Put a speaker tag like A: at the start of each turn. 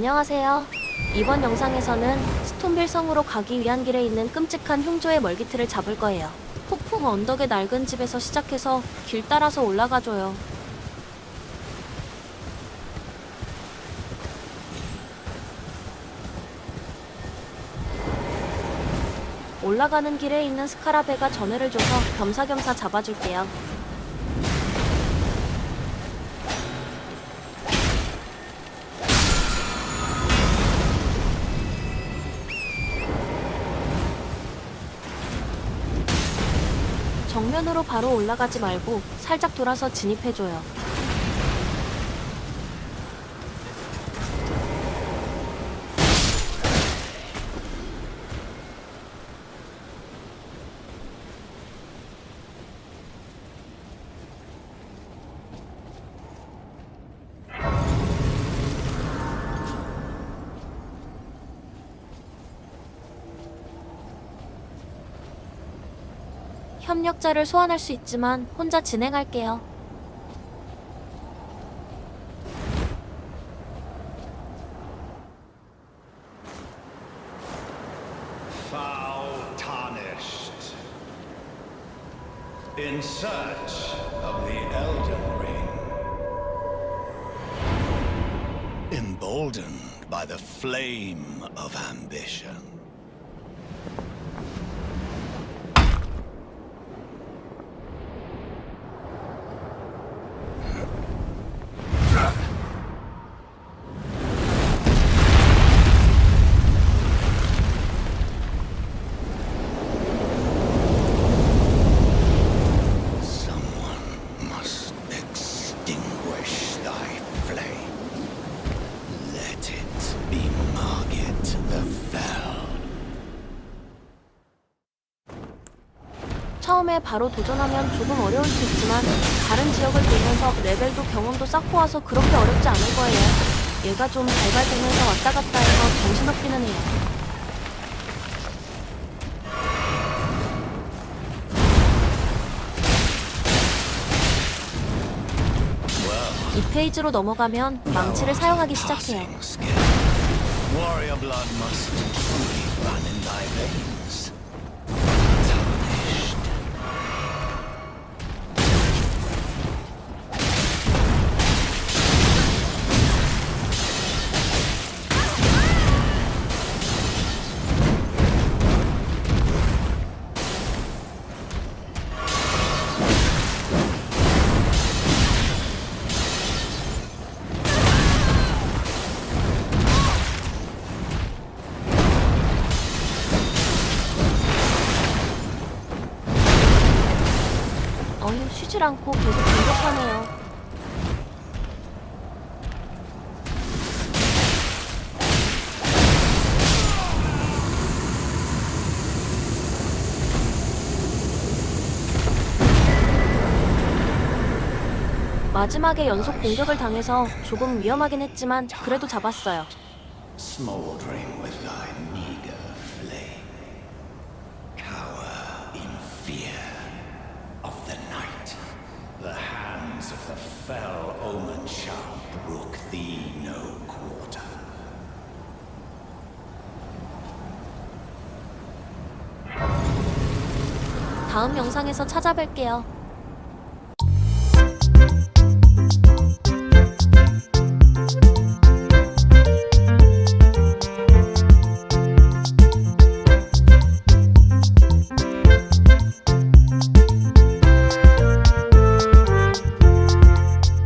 A: 안녕하세요. 이번 영상에서는 스톤빌 성으로 가기 위한 길에 있는 끔찍한 흉조의 멀기틀을 잡을 거예요. 폭풍 언덕의 낡은 집에서 시작해서 길 따라서 올라가줘요. 올라가는 길에 있는 스카라베가 전회를 줘서 겸사겸사 잡아줄게요. 정면으로 바로 올라가지 말고 살짝 돌아서 진입해줘요. 협력자를 소환할 수 있지만 혼자 진행할게요.
B: the flame of ambition.
A: 처음에 바로 도전하면 조금 어려울 수 있지만 다른 지역을 돌면서 레벨도 경험도 쌓고 와서 그렇게 어렵지 않을 거예요. 얘가 좀 발발되면서 왔다 갔다 해서 정신없기는 해요. 이 페이지로 넘어가면 망치를 사용하기 시작해요. 어휴, 쉬질 않고 계속 공격하네요. 마지막에 연속 공격을 당해서 조금 위험하긴 했지만 그래도 잡았어요.
B: Smoldering with thy meager flame. Cower in fear of the night. The hands of the fell omen shall brook thee no quarter.
A: 다음 영상에서 찾아뵐게요.